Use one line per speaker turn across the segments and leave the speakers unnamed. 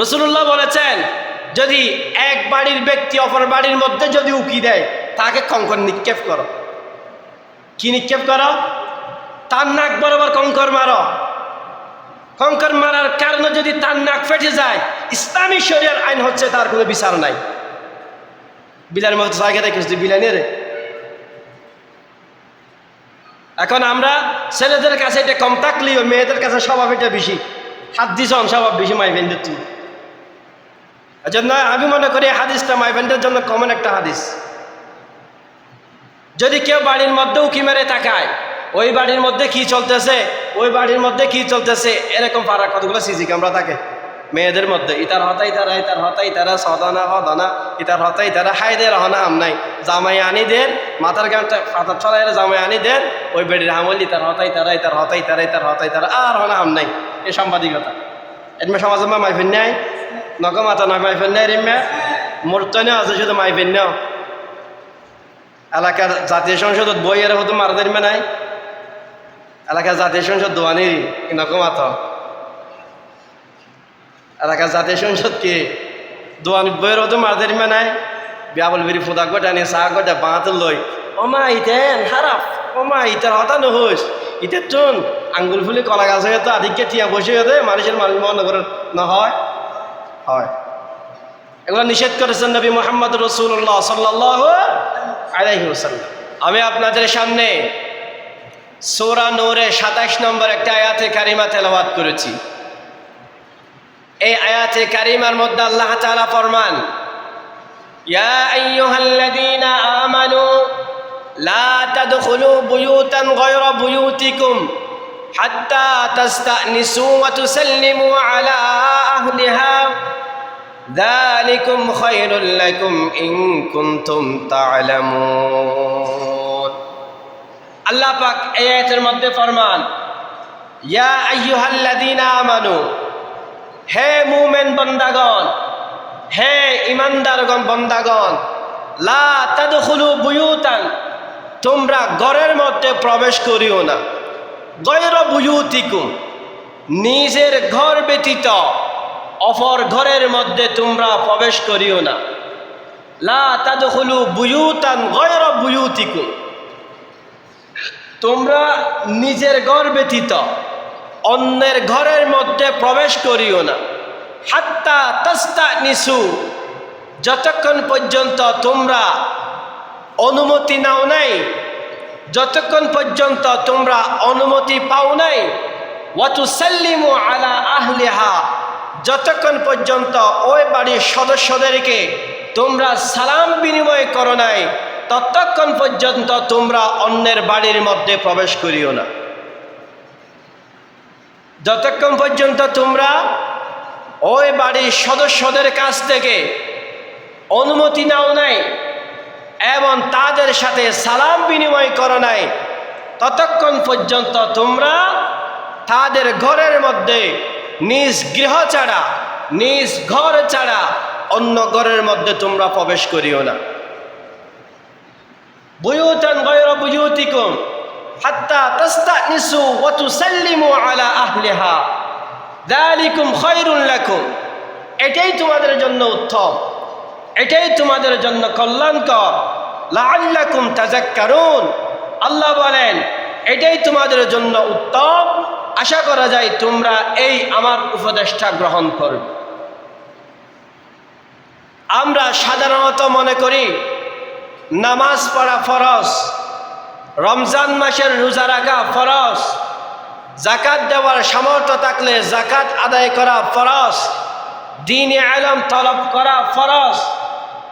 রসুল্লাহ বলেছেন, যদি এক বাড়ির ব্যক্তি অপর বাড়ির মধ্যে যদি উকি দেয়, তাকে কঙ্কর নিক্ষেপ করো। কি নিক্ষেপ করো? তার নাক বরাবর কঙ্কর মারো। কঙ্কর মারার কারণে যদি তার নাক ফেটে যায়, ইসলামী শরিয়ার আইন হচ্ছে তার কোনো বিচার নাই। বিলার মতো জায়গা দেখেছি বিলানি রে। এখন আমরা ছেলেদের কাছে এটা কম থাকলেও মেয়েদের কাছে স্বভাব এটা বেশি। হাত দিছন স্বভাব বেশি মাই ফ্রেন্ডের তুমি জন্য আমি মনে করি হাদিসটা মাই ফ্রেন্ডের জন্য কমন একটা হাদিস। যদি কেউ বাড়ির মধ্যে উকি মেরে তাকায়, ওই বাড়ির মধ্যে কি চলতেছে, ওই বাড়ির মধ্যে কি চলতেছে, এরকম পাড়া কতগুলো সিসি ক্যামেরা থাকে? মেয়েদের মধ্যে, ইতার হতাই তারা, ইতার হতাই তারা, সদানা হদানা ইতার হতাই তারা হাইদের হনা আম নাই। জামাই আনি দেন, মাথার গানটা হাতার ছড়াই জামাই আনি দেন, ওই বেড়ির আমল, ইতার হতাই তারা, ইতার হতাই তারা, ইতার হতাই তারা, আর হনা আম নাই। এ সাংবাদিকতা। এরমে সমাজে মা মাইফেন নাই নক মাথা নয় মাইফেন নাই রিমে মূর্তনে আছে শুধু মাইফেন নাও এলাকার জাতীয় সংসদত বই এর হতো মারা দেবে নাই এলাকার জাতীয় সংসদ দোয়ানি নকম আত এলাকার জাতীয় সংসদ কি দোয়ানি বইয়ের হতো মারা দেবে নাই বিয়াবল বিরি ফুদা গোটা নিয়ে চাহ গোটা বাঁধ লই ওমা ইতেন হারাপ ওমা ইতের হতা নহস ইতের টুন আঙ্গুল ফুলি কলা গাছ হয়ে তো আধিক্যে টিয়া বসে হতে মানুষের মানুষ মনে করে নহয় হয়। এগুলো নিষেধ করেছেন নবী মোহাম্মদ রসুল্লাহ সাল্লাহ আলাইহি ওসাল্লাম আমি আপনাদের সামনে সোরা নূরে সাতাশ নম্বর একটা আয়াতে কারিমা তেলাওয়াত করেছি। এই আয়াতে কারিমার মধ্যে আল্লাহ তাআলা ফরমান, ইয়া আইয়ুহাল্লাযীনা আমানু লা তাদখুলু বুয়ুতান গায়রা বুয়ুতিকুম। হাত্তা তাস্তানিসু ওয়া তুসাল্লিমু আলা আহলিহা ذلكم خير لكم إن كنتم تعلمون আল্লাহ পাক এই আয়াতের মধ্যে ফরমান ইয়া আইয়ুহাল্লাযীনা আমানু হে মুমিন বান্দাগণ হে ইমানদারগণ বান্দাগণ লা তাদখুলু বুয়ুতান তোমরা ঘরের মধ্যে প্রবেশ করিও না গয়র বুয়ুতিকুম, নিজের ঘর ব্যতীত অপর ঘরের মধ্যে তোমরা প্রবেশ করিও না। লা তোমরা নিজের ঘর ব্যতীত অন্যের ঘরের মধ্যে প্রবেশ করিও না। হাত্তা তাস্তা নিসু যতক্ষণ পর্যন্ত তোমরা অনুমতি নাও নাই যতক্ষণ পর্যন্ত তোমরা অনুমতি পাও নাই, ওয়াতুসাল্লিমু আলা আহলিহা, যতক্ষণ পর্যন্ত ওই বাড়ির সদস্যদেরকে তোমরা সালাম বিনিময় করো নাই, ততক্ষণ পর্যন্ত তোমরা অন্যের বাড়ির মধ্যে প্রবেশ করিও না। যতক্ষণ পর্যন্ত তোমরা ওই বাড়ির সদস্যদের কাছ থেকে অনুমতি নাও নাই এবং তাদের সাথে সালাম বিনিময় করো নাই। ততক্ষণ পর্যন্ত তোমরা তাদের ঘরের মধ্যে নিজ গৃহ ছাড়া, নিজ ঘর ছাড়া অন্য ঘরের মধ্যে তোমরা প্রবেশ করিও না। বুয়ুতান গয়র বুয়ুতিকুম হাত্তা তাস্তানিসু ওয়া তুসাল্লিমু আলা আহলিহা। যালিকুম খায়রুল লাকুম। এটাই তোমাদের জন্য উত্তম। এটাই তোমাদের জন্য কল্যাণকর। লাআল্লাকুম তাযাক্কারুন। আল্লাহ বলেন, এটাই তোমাদের জন্য উত্তম। আশা করা যায় তোমরা এই আমার উপদেশটা গ্রহণ করবে। আমরা সাধারণত মনে করি, নামাজ পড়া ফরজ, রমজান মাসের রোজা রাখা ফরজ জাকাত দেওয়ার সামর্থ্য থাকলে জাকাত আদায় করা ফরজ, দিনে আলম তলব করা ফরজ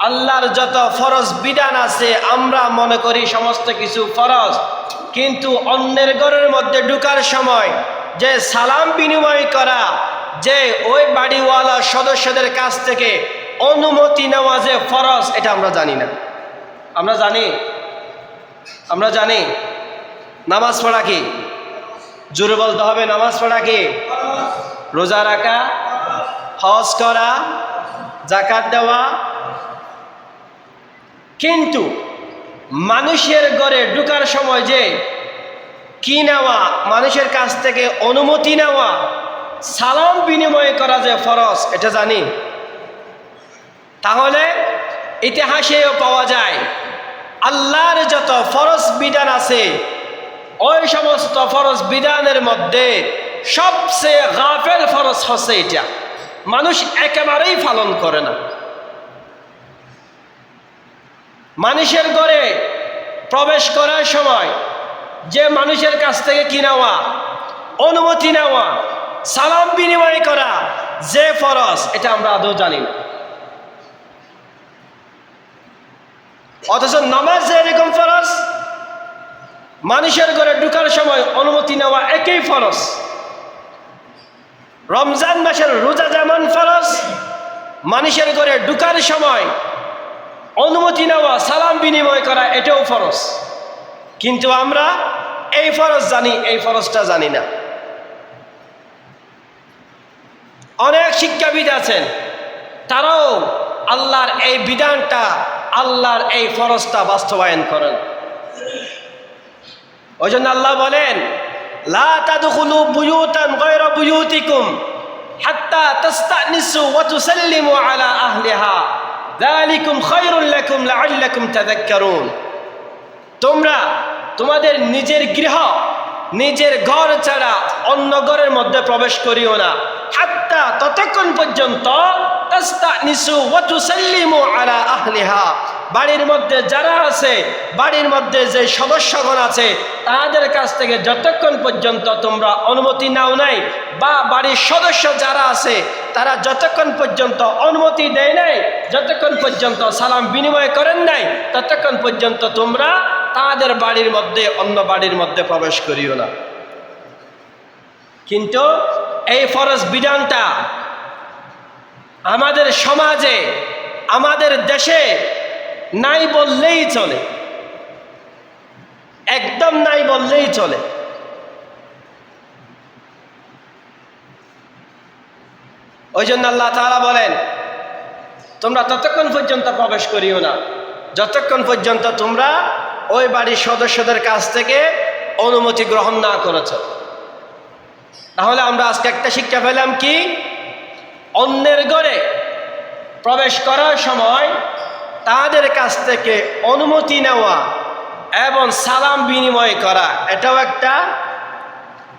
আল্লাহর যত ফরজ বিধান আছে, আমরা মনে করি সমস্ত কিছু ফরজ। কিন্তু অন্যের ঘরের মধ্যে ঢুকার সময় যে সালাম বিনিময় করা, যে ওই বাড়িওয়ালা সদস্যদের কাছ থেকে অনুমতি নেওয়া যে ফরজ, এটা আমরা জানি না। আমরা জানি? আমরা জানি? নামাজ পড়া কি? জোরে বলতে হবে, নামাজ পড়া কি? রোজা রাখা, হজ করা জাকাত দেওয়া কিন্তু মানুষের ঘরে ঢুকার সময় যে কি নেওয়া, মানুষের কাছ থেকে অনুমতি নেওয়া, সালাম বিনিময় করা যে ফরজ, এটা জানি। তাহলে ইতিহাসেও পাওয়া যায়, আল্লাহর যত ফরজ বিধান আছে, ওই সমস্ত ফরজ বিধানের মধ্যে সবচেয়ে গাফেল ফরজ হচ্ছে এটা। মানুষ একেবারেই পালন করে না। মানুষের ঘরে প্রবেশ করার সময় যে মানুষের কাছ থেকে কি নেওয়া? অনুমতি নেওয়া, সালাম বিনিময় করা, যে ফরজ, এটা আমরা আদৌ জানি না। অথচ নামাজ যে এরকম ফরজ? মানুষের ঘরে ঢুকার সময় অনুমতি নেওয়া একই ফরজ। রমজান মাসের রোজা যেমন ফরজ, মানুষের ঘরে ঢুকার সময় অনুমতি নেওয়া, সালাম বিনিময় করা, এটাও ফরজ। কিন্তু আমরা এই ফরজ জানি, এই ফরজটা জানি না। অনেক শিক্ষাবিদ আছেন, তারাও আল্লাহর এই বিধানটা, আল্লাহর এই ফরজটা বাস্তবায়ন করেন। ওই জন্য আল্লাহ বলেন হাত্তা তোমরা তোমাদের নিজের গৃহ, নিজের ঘর ছাড়া অন্য ঘরের মধ্যে প্রবেশ করিও না। হাত্তা ততক্ষণ পর্যন্ত বাড়ির মধ্যে যারা আছে, বাড়ির মধ্যে যে সদস্যগণ আছে, তাদের কাছ থেকে যতক্ষণ পর্যন্ত তোমরা অনুমতি নাও নাই, বা বাড়ির সদস্য যারা আছে তারা যতক্ষণ পর্যন্ত অনুমতি দেয় নাই, যতক্ষণ পর্যন্ত সালাম বিনিময় করেন নাই, ততক্ষণ পর্যন্ত তোমরা তাদের বাড়ির মধ্যে, অন্য বাড়ির মধ্যে প্রবেশ করিও না। কিন্তু এই ফরজ বিধানটা আমাদের সমাজে, আমাদের দেশে নাই বললেই চলে। একদম নাই বললেই চলে। ওই জন্য আল্লাহ তাআলা বলেন, তোমরা ততক্ষণ পর্যন্ত প্রবেশ করিও না। যতক্ষণ পর্যন্ত তোমরা ওই বাড়ির সদস্যদের কাছ থেকে অনুমতি গ্রহণ না করেছ। তাহলে আমরা আজকে একটা শিক্ষা পেলাম কি? অন্যের ঘরে প্রবেশ করার সময় তাদের কাছ থেকে অনুমতি নেওয়া এবং সালাম বিনিময় করা, এটাও একটা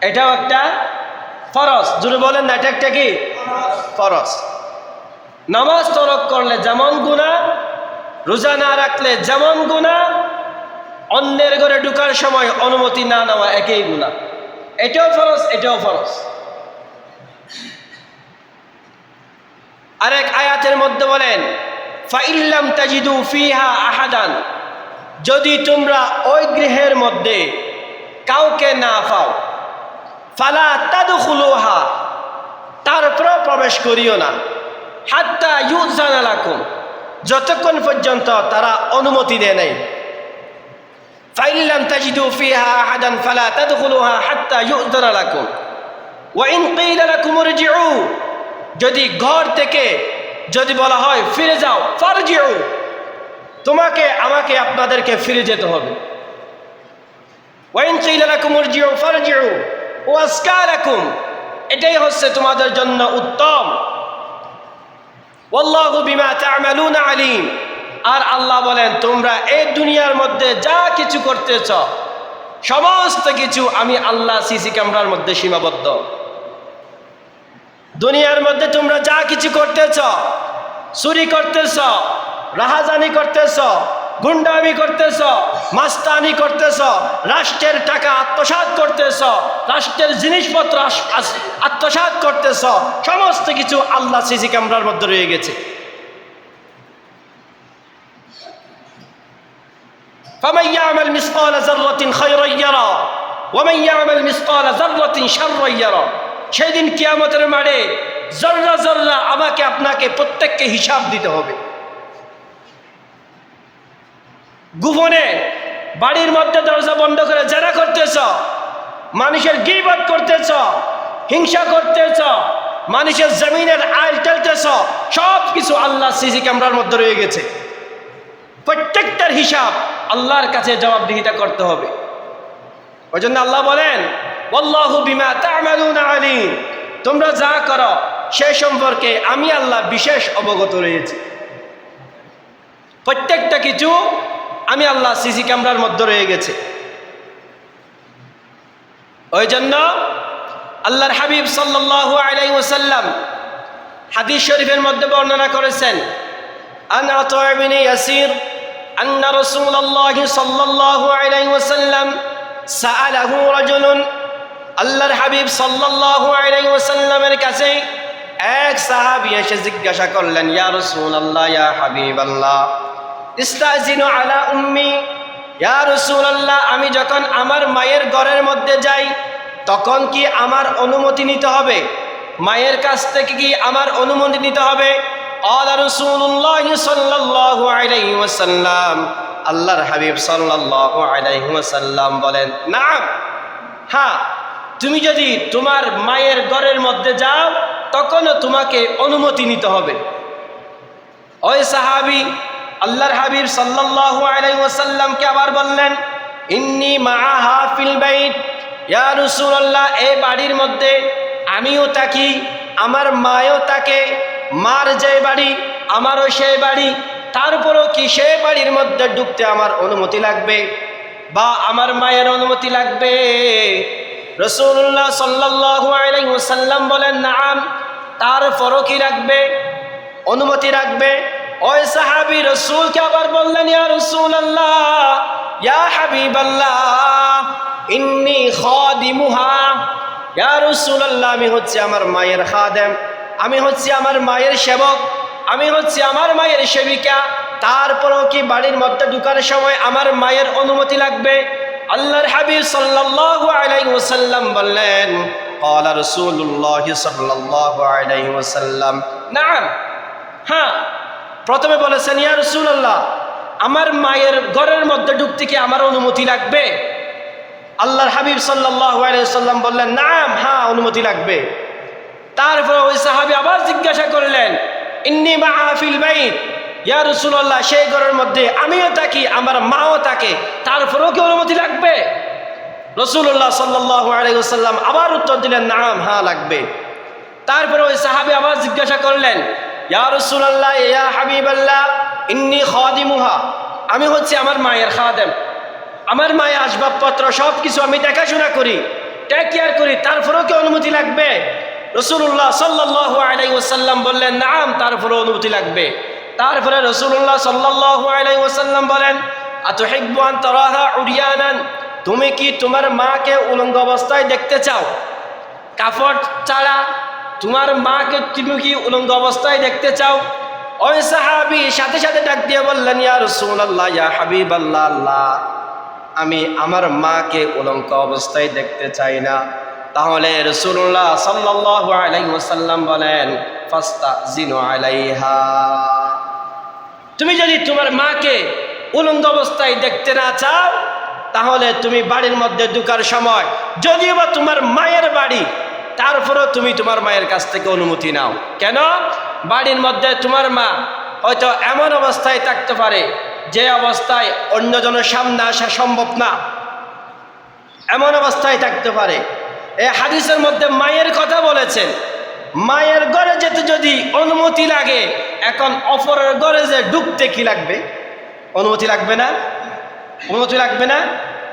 এটাও একটা ফরজ। জুড়ে বলেন না এটা একটা কি? ফরজ। নামাজ তরক করলে যেমন গুণা রোজা না রাখলে যেমন গুণা অন্যের ঘরে ঢুকার সময় অনুমতি না নেওয়া একই গুণা এটাও ফরজ এটাও ফরজ। আরেক আয়াতের মধ্যে বলেন ফাইল্লাম তাজিদু ফিহা আহাদান যদি তোমরা ওই গৃহের মধ্যে কাউকে না পাও ফালা তাদুখুলুহা তারপরেও প্রবেশ করিও না। হাত্তা ইউজান লাকুম, যতক্ষণ পর্যন্ত তারা অনুমতি দেয় নাই। ফাইল্লাম তাজিদু ফিহা আহাদান ফালা তাদখুলুহা হাত্তা ইউজান লাকুম। ওয়া ইন কিলা লাকুম ইরজিউ যদি ঘর থেকে যদি বলা হয় ফিরে যাও, ফারজিউ, তোমাকে, আমাকে আপনাদেরকে ফিরে যেতে হবে। ওয়াইন চিলাকুম উরজিউ, ফারজিউ ওয়াসকালাকুম, এটাই হচ্ছে তোমাদের জন্য উত্তম। ওয়াল্লাহু বিমা তা'মালুনা আলিম। আর আল্লাহ বলেন, তোমরা এই দুনিয়ার মধ্যে যা কিছু করতেছ, সমস্ত কিছু আমি আল্লাহ সিসি ক্যামেরার মধ্যে সীমাবদ্ধ। দুনিয়ার মধ্যে তোমরা যা কিছু করতেছ, চুরি করতেছ, রাহাজানি করতেছ গুন্ডামি করতেছ মাস্তানি করতেছ রাষ্ট্রের টাকা আত্মসাৎ করতেছ রাষ্ট্রের জিনিসপত্র আস- আস- আত্মসাৎ করতেছ সমস্ত কিছু আল্লাহ সিসি ক্যামেরার মধ্যে রয়ে গেছে فمن يعمل مثقال ذرة خيرا يرى ومن يعمل مثقال ذرة شرا يرى সেদিন কিয়ামতের মাঠে জর্রা জর্রা আমাকে আপনাকে প্রত্যেককে হিসাব দিতে হবে গোপনে বাড়ির মধ্যে দরজা বন্ধ করে যারা করতেছ, মানুষের গিবত করতেছ, হিংসা করতেছ, মানুষের জমিনের আইল টেলতেছ সব কিছু আল্লাহ সিসি ক্যামেরার মধ্যে রয়ে গেছে। প্রত্যেকটার হিসাব আল্লাহর কাছে জবাবদিহিতা করতে হবে। ওই জন্য আল্লাহ বলেন, ওয়াল্লাহু বিমা তা'মালুনা আলিম। তোমরা যা করো, সে সম্পর্কে আমি আল্লাহ বিশেষ অবগত রয়েছি। প্রত্যেকটা কিছু আমি আল্লাহ সিসি ক্যামেরার মধ্যে রয়ে গেছে। ওই জন্য আল্লাহর হাবিব সাল্লাল্লাহু আলাইহি ওসাল্লাম হাদিস শরীফের মধ্যে বর্ণনা করেছেন ইবনে ইয়াসির আন্না রাসূলুল্লাহ সাল্লাল্লাহু আলাইহি ওয়াসাল্লাম সাআলাহু রাজুলুন। আল্লাহর হাবিব সাল্লাল্লাহু আলাইহি ওয়াসাল্লামের কাছে এক সাহাবী এসে জিজ্ঞাসা করলেন, ইয়া রাসূলুল্লাহ, ইয়া হাবিবাল্লাহ। আলা উম্মি। ইয়া রাসূলুল্লাহ, আমি যখন আমার মায়ের ঘরের মধ্যে যাই, তখন কি আমার অনুমতি নিতে হবে? মায়ের কাছ থেকে কি আমার অনুমতি নিতে হবে? আল্লাহর হাবিব ওয়াসাল্লাম বলেন না হ্যাঁ তুমি যদি তোমার মায়ের ঘরের মধ্যে যাও, তখনও তোমাকে অনুমতি নিতে হবে। ওই সাহাবি আল্লাহর হাবিব সাল্লাল্লাহু আলাইহি ওয়াসাল্লামকে আবার বললেন, ইন্নি মাআহা ফিল বাইত। ইয়া রাসূলুল্লাহ এই বাড়ির মধ্যে আমিও থাকি, আমার মায়ও থাকে, মার যে বাড়ি, আমারও সেই বাড়ি, তারপরও কি সেই বাড়ির মধ্যে ঢুকতে আমার অনুমতি লাগবে বা আমার মায়ের অনুমতি লাগবে? রসুল্লাহ সাল্লাল্লাহু আলাইহি ওয়াসাল্লাম বলেন, নাম, তারপরও কি রাখবে অনুমতি রাখবে ওই সাহাবি রসুলকে আবার বললেন ইয়া রসুলাল্লাহ ইয়া হাবিবাল্লাহ ইন্নি খাদিমুহা ইয়া রসুলাল্লাহ আমি হচ্ছে আমার মায়ের খাদেম আমি হচ্ছে আমার মায়ের সেবক আমি হচ্ছে আমার মায়ের সেবিকা তারপরেও কি বাড়ির মধ্যে ঢুকার সময় আমার মায়ের অনুমতি লাগবে আল্লাহর হাবিব সাল্লাল্লাহু আলাইহি ওয়াসাল্লাম বললেন قال رسول الله صلى الله عليه وسلم نعم হ্যাঁ প্রথমে বলেছেন, ইয়া রাসূলুল্লাহ, আমার মায়ের ঘরের মধ্যে ঢুকতে কি আমার অনুমতি লাগবে? আল্লাহর হাবিব আলাইহি বললেন, নাম হ্যাঁ অনুমতি লাগবে। তারপর ওই সাহাবী আবার জিজ্ঞাসা করলেন, ইন্নি মাহফিল বাইত? ইয়া রসুল্লাহ সেই ঘরের মধ্যে আমিও থাকি, আমার মাও থাকে, তারপরেও কি অনুমতি লাগবে? রসুল্লাহ সাল্লাহ আলাইসাল্লাম আবার উত্তর দিলেন, নাম হ্যাঁ লাগবে। তারপরে ওই সাহাবি আবার জিজ্ঞাসা করলেন ইয়া ইয়া হাবিবাল্লাহ, ইন্নি আমি হচ্ছে আমার মায়ের খাদেম। আমার মায়ের আসবাবপত্র সব কিছু আমি দেখাশোনা করি টেক কেয়ার করি, তারপরেও কি অনুমতি লাগবে? রসুল্লাহ সাল্লাহ আলাই ওসাল্লাম বললেন, নাম তারপরে অনুমতি লাগবে। তারপরে রসুল্লাহ সাল্লাহ আলাই ওসাল্লাম বলেন আতহিবান তরাহা তুমি কি তোমার মাকে উলঙ্গ অবস্থায় দেখতে চাও? কাপড় ছাড়া তোমার মাকে তুমি কি উলঙ্গ অবস্থায় দেখতে চাও? ওই সাহাবি সাথে সাথে ডাক দিয়ে বললেন, ইয়া রসুল্লাহ ইয়া হাবিব আল্লাহ আল্লাহ আমি আমার মাকে উলঙ্ক অবস্থায় দেখতে চাই না। তাহলে রসুল্লাহ সাল্লাহ আলাই ওসাল্লাম বলেন ফাস্তা জিনো আলাইহা। তুমি যদি তোমার মাকে উলঙ্গ অবস্থায় দেখতে না চাও, তাহলে তুমি বাড়ির মধ্যে ঢুকার সময়, যদিও বা তোমার মায়ের বাড়ি তারপরেও তুমি তোমার মায়ের কাছ থেকে অনুমতি নাও। কেন? বাড়ির মধ্যে তোমার মা হয়তো এমন অবস্থায় থাকতে পারে, যে অবস্থায় অন্যজনের সামনে আসা সম্ভব না। এমন অবস্থায় থাকতে পারে। এ হাদিসের মধ্যে মায়ের কথা বলেছেন। মায়ের ঘরে যেতে যদি অনুমতি লাগে, এখন অপরের ঘরে যে ঢুকতে কি লাগবে? অনুমতি লাগবে না? অনুমতি লাগবে না?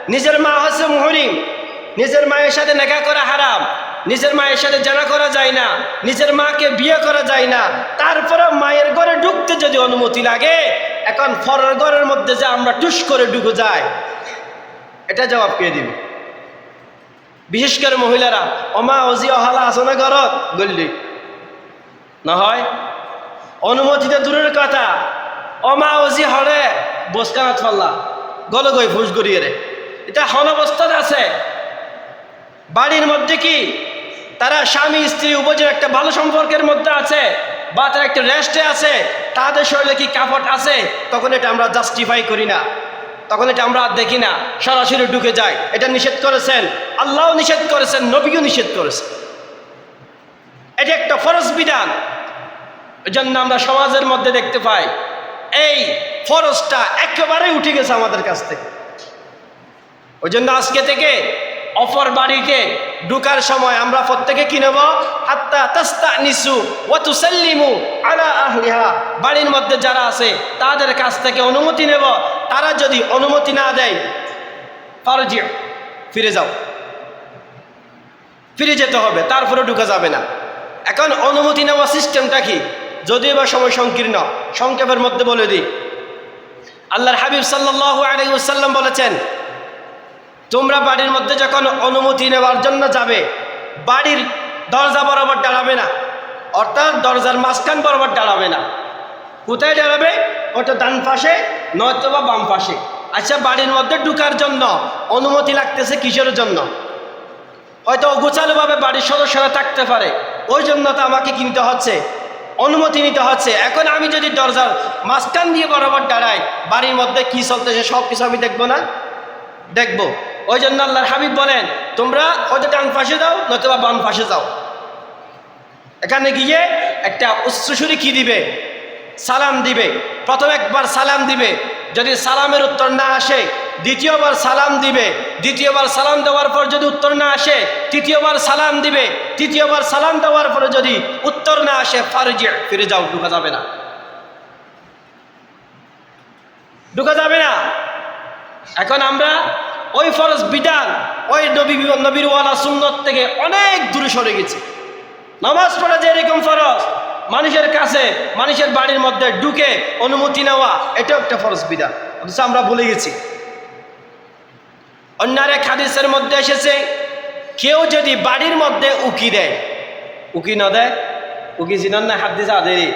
নিজের মা হচ্ছে মুহরিম। নিজের মায়ের সাথে নেখা করা হারাম। নিজের মায়ের সাথে জানা করা যায় না, নিজের মাকে বিয়ে করা যায় না। তারপরে মায়ের ঘরে ঢুকতে যদি অনুমতি লাগে, এখন ফরের ঘরের মধ্যে যে আমরা টুস করে ঢুকে যায়। এটা জবাব কে দিবে? বিশেষ করে মহিলারা অমা অজি অহালা আসনা ঘরত গল্লি নহয় অনুমতিতে দূরের কথা। অমা অজি হরে ফাল্লা গল গই ফুস গড়িয়ে রে। এটা হন অবস্থাতে আছে। বাড়ির মধ্যে কি তারা স্বামী, স্ত্রী উপজের একটা ভালো সম্পর্কের মধ্যে আছে, বা তারা একটা রেস্টে আছে, তাদের শরীরে কি কাপড় আছে, তখন এটা আমরা জাস্টিফাই করি না। তখন এটা আমরা আর দেখি না, সরাসরি ঢুকে যায়। এটা নিষেধ করেছেন, আল্লাহও নিষেধ করেছেন, নবীও নিষেধ করেছেন। এটা একটা ফরজ বিধান। ওই জন্য আমরা সমাজের মধ্যে দেখতে পাই, এই ফরজটা একেবারেই উঠে গেছে আমাদের কাছ থেকে। ওই জন্য আজকে থেকে অপর বাড়িতে ঢুকার সময় আমরা প্রত্যেকে কি নেব? হাত্তা তাস্তা নিসু ও তুসাল্লিমু আলা আহলিহা। বাড়ির মধ্যে যারা আছে, তাদের কাছ থেকে অনুমতি নেব। তারা যদি অনুমতি না দেয় ফারজিও ফিরে যাও। ফিরে যেতে হবে, তারপরে ঢুকা যাবে না। এখন অনুমতি নেওয়া সিস্টেমটা কি? যদিও বা সময় সংকীর্ণ, সংক্ষেপের মধ্যে বলে দিই। আল্লাহর হাবিব সাল্লাহ আলাইসাল্লাম বলেছেন তোমরা বাড়ির মধ্যে যখন অনুমতি নেওয়ার জন্য যাবে, বাড়ির দরজা বরাবর দাঁড়াবে না। অর্থাৎ দরজার মাঝখান বরাবর দাঁড়াবে না। কোথায় দাঁড়াবে? ওটা ডান পাশে নয়তো বা বাম পাশে। আচ্ছা বাড়ির মধ্যে ঢুকার জন্য অনুমতি লাগতেছে কিসের জন্য? হয়তো অগোছালোভাবে বাড়ির সদস্যরা থাকতে পারে। ওই জন্য তো আমাকে কিনতে হচ্ছে, অনুমতি নিতে হচ্ছে। এখন আমি যদি দরজার মাঝখান দিয়ে বরাবর দাঁড়াই, বাড়ির মধ্যে কি চলতেছে সব কিছু আমি দেখব না? দেখব। ওই জন্য আল্লাহর হাবিব বলেন, তোমরা হয়তো ডান পাশে যাও নয়তো বাম পাশে যাও। এখানে গিয়ে একটা উচ্চসুরি কি দিবে? সালাম দিবে। প্রথম একবার সালাম দিবে। যদি সালামের উত্তর না আসে, দ্বিতীয়বার সালাম দিবে। দ্বিতীয়বার সালাম দেওয়ার পর যদি উত্তর না আসে, তৃতীয়বার সালাম দিবে। তৃতীয়বার সালাম দেওয়ার পরে যদি উত্তর না আসে, ফারুজি, ফিরে যাও, ঢুকা যাবে না। ঢুকা যাবে না। এখন আমরা ওই ফরজ বিধান, ওই নবী নবীর ওয়ালা সুন্নত থেকে অনেক দূরে সরে গেছে। নামাজ পড়া যে এরকম ফরজ, মানুষের কাছে, মানুষের বাড়ির মধ্যে ঢুকে অনুমতি নেওয়া, এটাও একটা ফরজ বিধান। অথচ আমরা ভুলে গেছি। অন্যার এক হাদিসের মধ্যে এসেছে, কেউ যদি বাড়ির মধ্যে উকি দেয়, উকি না দেয়, উকি চিনার না, হাত দিছে আদেরই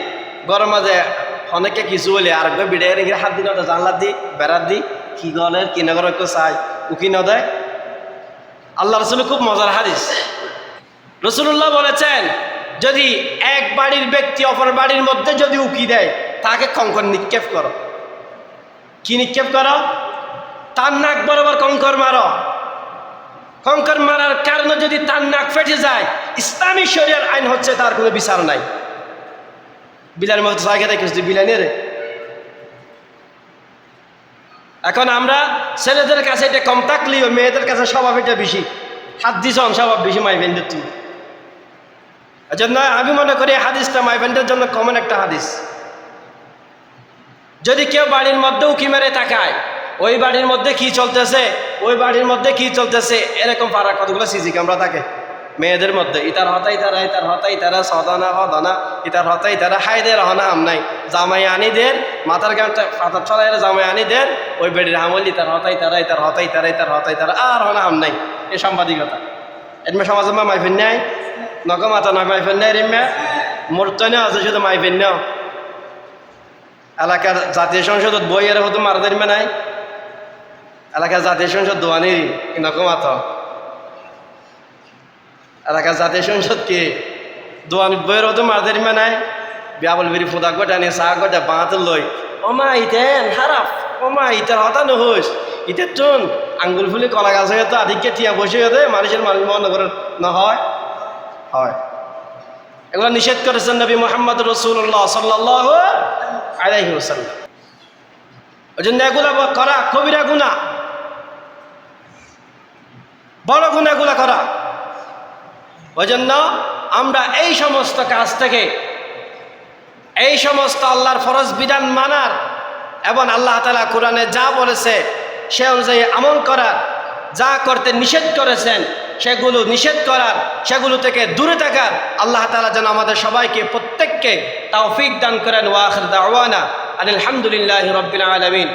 গরম মাঝে অনেকে কিছু বলে, আর বিড়ে হাত দিন জানলা দি বেড়া দি। কি গলে কি নগর চাই উকি না দেয়? আল্লাহ রসুল খুব মজার হাদিস। রসুল্লাহ বলেছেন, যদি এক বাড়ির ব্যক্তি অপর বাড়ির মধ্যে যদি উকি দেয়, তাকে কঙ্কর নিক্ষেপ করো। কি নিক্ষেপ করো? তার নাক বরাবর কঙ্কর মারো। কঙ্কর মারার কারণে যদি তার নাক ফেটে যায়, ইসলামী শরিয়ার আইন হচ্ছে তার কোনো বিচার নাই। বিলানের মতো জায়গা দেখেছি বিলানের এখন আমরা ছেলেদের কাছে এটা কম থাকলেও মেয়েদের কাছে স্বভাব এটা বেশি। হাত দিছ স্বভাব বেশি মাই ভেন্ডের তুমি জন্য আমি মনে করি হাদিসটা মাই ভেন্ডের জন্য কমন একটা হাদিস। যদি কেউ বাড়ির মধ্যে উকি মেরে তাকায়, ওই বাড়ির মধ্যে কি চলতেছে, ওই বাড়ির মধ্যে কি চলতেছে, এরকম পাড়া কতগুলো সিসি ক্যামেরা থাকে মেয়েদের মধ্যে, ইতার হতাই তারা, ইতার হতাই তারা, সদানা, হদানা, ইতার হতাই তারা হাইদে রহনা হাম নাই। জামাই আনি দের মাথার গানটা পাতার ছড়াই জামাই আনি দের ওই বেডির হামল ইতার হতাই তারা, ইতার হতাই তারা, ইতার হতাই তারা, আর হনা হাম নাই। এ সাংবাদিকতা। এরমে সমাজে মা মাইফেন নাই নক মাতা নয় মাইফেন নাই রেমে মূর্তনে আছে শুধু মাইফেন নাও এলাকার জাতীয় সংসদত বই এর হতো মারা দেরিমে নাই? এলাকার জাতীয় সংসদ দোয়ানি নকম আত এলাকার জাতীয় সংসদ কি? দোয়ান বইয়ের হতো মারা দেরিমে নাই। বিয়া বল বেরি ফুদা গোটা নিয়ে চাহ গোটা বাঁহাতে লই। ওমা ইতেন হারাফ ওমা ইতের হতা নহস। ইতের চুন, আঙ্গুল ফুলি কলা গাছ হয়ে তো আধিক্যে থিয়া বসে হতে মানুষের মানুষ মনে করে নহয় হয়। এগুলো নিষেধ করেছেন নবী মোহাম্মদ রসুল্লাহ সাল্লাহ আলাইহি ওসাল্লাম ওই জন্য এগুলা করা, কবিরা গুণা বড় গুণাগুলা করা। ওই জন্য আমরা এই সমস্ত কাজ থেকে এই সমস্ত আল্লাহর ফরজ বিধান মানার এবং আল্লাহ তালা কোরআনে যা বলেছে সে অনুযায়ী আমল করার, যা করতে নিষেধ করেছেন সেগুলো নিষেধ করার, সেগুলো থেকে দূরে থাকার আল্লাহ তালা যেন আমাদের সবাইকে প্রত্যেককে তাওফিক দান করেন। ওয়াখর দাওয়ানা আলহামদুলিল্লাহ রবিল আলমিন।